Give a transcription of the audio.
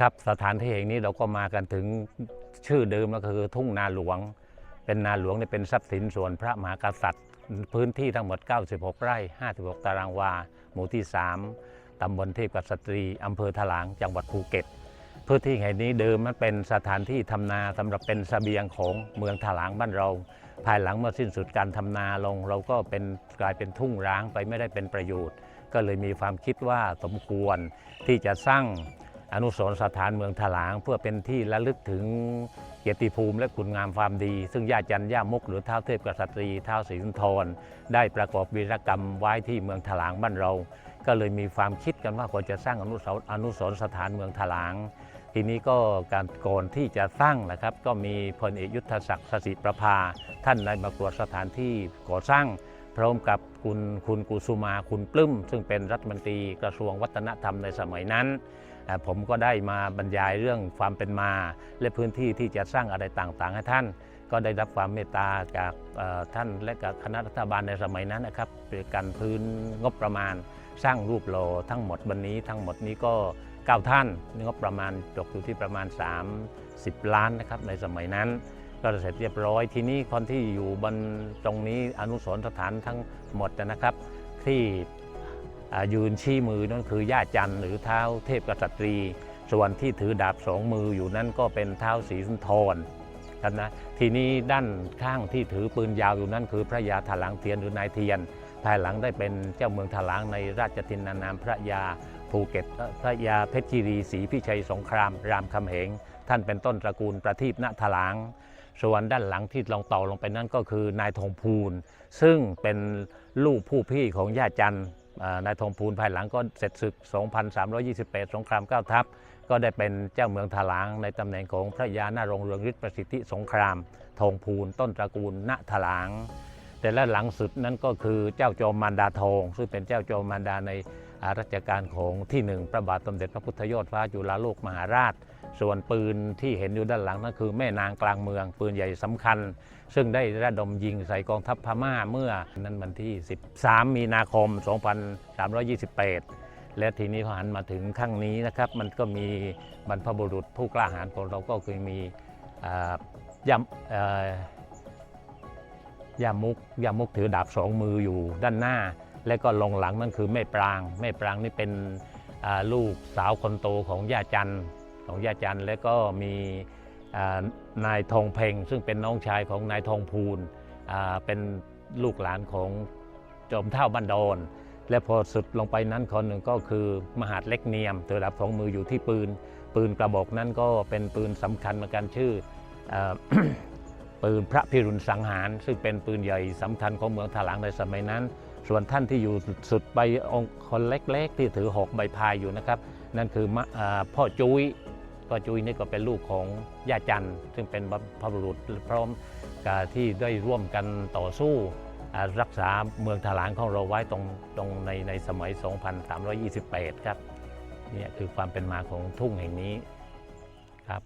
ครับสถานที่แห่งนี้เราก็มากันถึงชื่อเดิมก็คือทุ่งนาหลวง เป็นนาหลวงเนี่ยเป็นทรัพย์สินส่วนพระมหากษัตริย์ พื้นที่ทั้งหมด 96 ไร่ 56 ตารางวา หมู่ที่ 3 ตำบลเทพกษัตรี อำเภอถลาง จังหวัดภูเก็ต พื้นที่แห่งนี้เดิมมันเป็นสถานที่ทำนาสำหรับเป็นเสบียงของเมืองถลางบ้านเรา ภายหลังเมื่อสิ้นสุดการทำนาลง เราก็เป็นกลายเป็นทุ่งร้างไปไม่ได้เป็นประโยชน์ ก็เลยมีความคิดว่าสมควรที่จะสร้าง อนุสรณ์สถานเมืองถลาง เพื่อเป็นที่ระลึกถึงเกียรติภูมิและคุณงามความดี ซึ่งย่าจันย่ามกหรือเท้าวเทพกษัตรีเท้าวศรีสุนทรได้ประกอบวีรกรรมไว้ที่เมืองถลางบ้านเรา ก็เลยมีความคิดกันว่าควรจะสร้างอนุสรณ์อนุสรสถานเมืองถลาง ทีนี้ก็การก่อนที่จะสร้างนะครับ ก็มีพลเอกยุทธศักดิ์สสิประภา ท่านได้มาตรวจสถานที่ก่อสร้างพร้อมกับคุณคุณกุสุมาคุณปลื้มซึ่งเป็นรัฐมนตรีกระทรวงวัฒนธรรมในสมัยนั้น ผมก็ได้มาบรรยายเรื่องความเป็นมา และพื้นที่ที่จะสร้างอะไรต่างๆ ให้ท่าน ก็ได้รับความเมตตาจากท่านและกับคณะรัฐบาลในสมัยนั้นนะครับโดยการพื้นงบประมาณสร้างรูปโลทั้งหมดวันนี้ทั้งหมดนี้ก็ 9 ท่านงบประมาณตกอยู่ที่ประมาณ 30 ล้านนะครับในสมัยนั้นก็เสร็จเรียบร้อยทีนี้คนที่อยู่บนตรงนี้อนุสรสถานทั้งหมดนะครับ ที่ ยืนชี้มือนั่นคือย่าจันหรือเท้าเทพกษัตรี ส่วนที่ถือดาบสองมืออยู่นั่นก็เป็นเท้าศรีสุนทรครับนะทีนี้ด้านข้างที่ถือปืนยาวอยู่นั่นคือพระยาถลังเทียนหรือนายเทียน ภายหลังได้เป็นเจ้าเมืองถลางในราชทินานามพระยาภูเก็ตพระยาเพชรคีรีศรีพิชัยสงคราม รามคำเหงท่านเป็นต้นตระกูลประทีปณถลางส่วนด้านหลังที่ลองต่อลงไปนั่นก็คือนายทองพูน ซึ่งเป็นลูกผู้พี่ของย่าจันท นายทองพูนภายหลังก็เสร็จศึก 2328 สงครามเก้าทัพ ก็ได้เป็นเจ้าเมืองถลางในตำแหน่งของพระยานารงเรืองฤทธิประสิทธิสงคราม ทองพูนต้นตระกูลณถลาง แต่และหลังสุดนั้นก็คือเจ้าโจอมมารดาทอง ซึ่งเป็นเจ้าโจอมมารดาในรัชกาลของที่หนึ่งพระบาทสมเด็จพระพุทธยอดฟ้าจุฬาโลกมหาราช ส่วนปืนที่เห็นอยู่ด้านหลังนั่นคือแม่นางกลางเมือง ปืนใหญ่สำคัญ ซึ่งได้ระดมยิงใส่กองทัพพม่าเมื่อนั้นวันที่ 13 มีนาคม 2328 และทีนี้พอหันมาถึงข้างนี้นะครับ มันก็มีบรรพบุรุษผู้กล้าหาญของเราก็คือมีย่ำย่ามุกย่ามุกถือดาบสองมืออยู่ด้านหน้า และก็ลงหลังนั่นคือแม่ปราง แม่ปรางนี่เป็นลูกสาวคนโตของย่าจันทร์ ของย่าจันทร์และก็มีนายทองเพ็งซึ่งเป็นน้องชายของนายทองพูนเป็นลูกหลานของจอมเท่าบันดอนและพอสุดลงไปนั้นคนหนึ่งก็คือมหาดเล็กเนียมถือดาบสองมืออยู่ที่ปืน ปืนกระบอกนั้นก็เป็นปืนสำคัญเหมือนกันชื่ออปืนพระพิรุณสังหาร ซึ่งเป็นปืนใหญ่สำคัญของเมืองถลางในสมัยนั้น ส่วนท่านที่อยู่สุดใบองค์คนเล็กๆ ที่ถือหอกใบพายอยู่นะครับ นั่นคืออพ่อจุ้ย พ่อจุ้ยนี่ก็เป็นลูกของย่าจันซึ่งเป็นพระบุรุษพร้อมกับที่ได้ร่วมกันต่อสู้รักษาเมืองถลางของเราไว้ตรงตรงในในสมัย 2328 ครับนี่คือความเป็นมาของทุ่งแห่งนี้ครับ